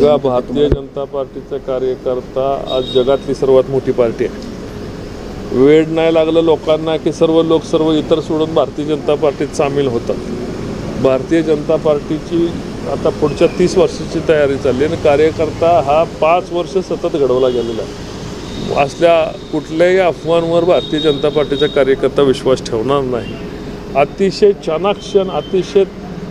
बघा भारतीय जनता पार्टीचा कार्यकर्ता आज जगातली सर्वात मोठी पार्टी आहे. वेळ नाही लागलं लोकांना की सर्व लोक सर्व इतर सोडून भारतीय जनता पार्टीत सामील होतात. भारतीय जनता पार्टीची आता पुढच्या तीस वर्षाची तयारी चालली आहे आणि कार्यकर्ता हा पाच वर्ष सतत घडवला गेलेला आहे. असल्या कुठल्याही अफवांवर भारतीय जनता पार्टीचा कार्यकर्ता विश्वास ठेवणार नाही. अतिशय चाणाक्षण अतिशय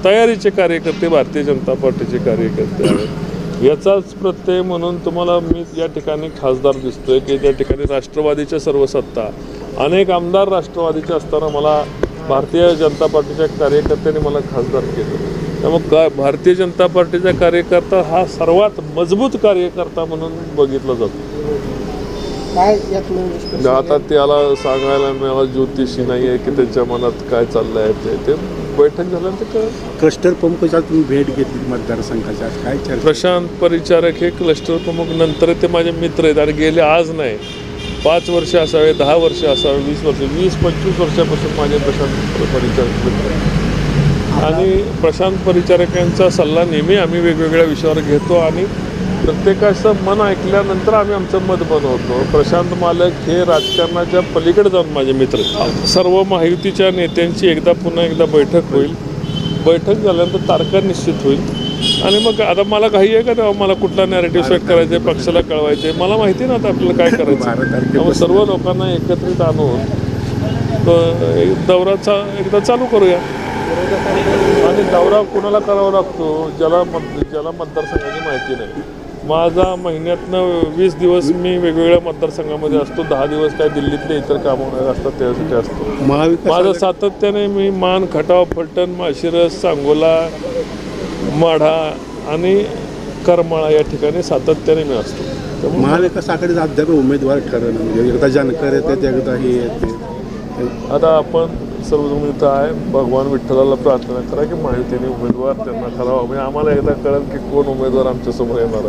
तयारीचे कार्यकर्ते भारतीय जनता पार्टीचे कार्यकर्ते आहेत. याचाच प्रत्यय म्हणून तुम्हाला मी या ठिकाणी खासदार दिसतोय की त्या ठिकाणी राष्ट्रवादीच्या सर्व सत्ता अनेक आमदार राष्ट्रवादीचे असताना मला भारतीय जनता पार्टीच्या कार्यकर्त्यांनी मला खासदार केलं. त्यामुळे का भारतीय जनता पार्टीचा कार्यकर्ता हा सर्वात मजबूत कार्यकर्ता म्हणून बघितला जातो. आता त्याला सांगायला मला ज्योतिषी नाही आहे की त्याच्या मनात काय चाललंय आहे ते ते बैठक झाल्यानंतर कळेल. क्लस्टर पंपच्या तुम्ही भेट घेतली मतदारसंघाच्या काय चर्चा प्रशांत परिचारक हे क्लस्टर प्रमुख नंतर ते माझे मित्र आहेत आणि गेले आज नाही पाच वर्ष असावे दहा वर्ष असावे वीस वर्ष वीस पंचवीस वर्षापासून माझे प्रशांत परिचारक मित्र आहेत. आणि प्रशांत परिचारक यांचा सल्ला नेहमी आम्ही वेगवेगळ्या विषयावर घेतो आणि प्रत्येकाचं मन ऐकल्यानंतर आम्ही आमचं मत बनवतो. प्रशांत मालक हे राजकारणाच्या पलीकडे जाऊन माझे मित्र आहेत. सर्व महायुतीच्या नेत्यांची एकदा पुन्हा एकदा बैठक होईल. बैठक झाल्यानंतर तारखा निश्चित होईल. आणि मग आता मला काही आहे का तेव्हा मला कुठला नॅरेटिव्ह सेट करायचं आहे पक्षाला कळवायचं मला माहिती ना आता आपल्याला काय करायचं सर्व लोकांना एकत्रित आणून दौराचा एकदा चालू करूया. आणि दौरा कुणाला करावा लागतो? ज्याला मत ज्याला मतदारसंघाची माहिती नाही. माझा महिन्यातनं वीस दिवस मी वेगवेगळ्या मतदारसंघामध्ये असतो. दहा दिवस काय दिल्लीतले इतर कामं असतात त्यासाठी असतो. माझं सातत्याने मी मान खटाव फलटण माशिरस सांगोला माढा आणि करमाळा या ठिकाणी सातत्याने मी असतो. महाविकास आघाडीचा अद्याप उमेदवार ठरवणं म्हणजे एकदा जानकर येते एकदा हे येते. आता आपण सर्वजण इथं आहे. भगवान विठ्ठलाला प्रार्थना करा की माहितीने उमेदवार त्यांना ठरावा. म्हणजे आम्हाला एकदा कळेल की कोण उमेदवार आमच्यासमोर येणार आहे.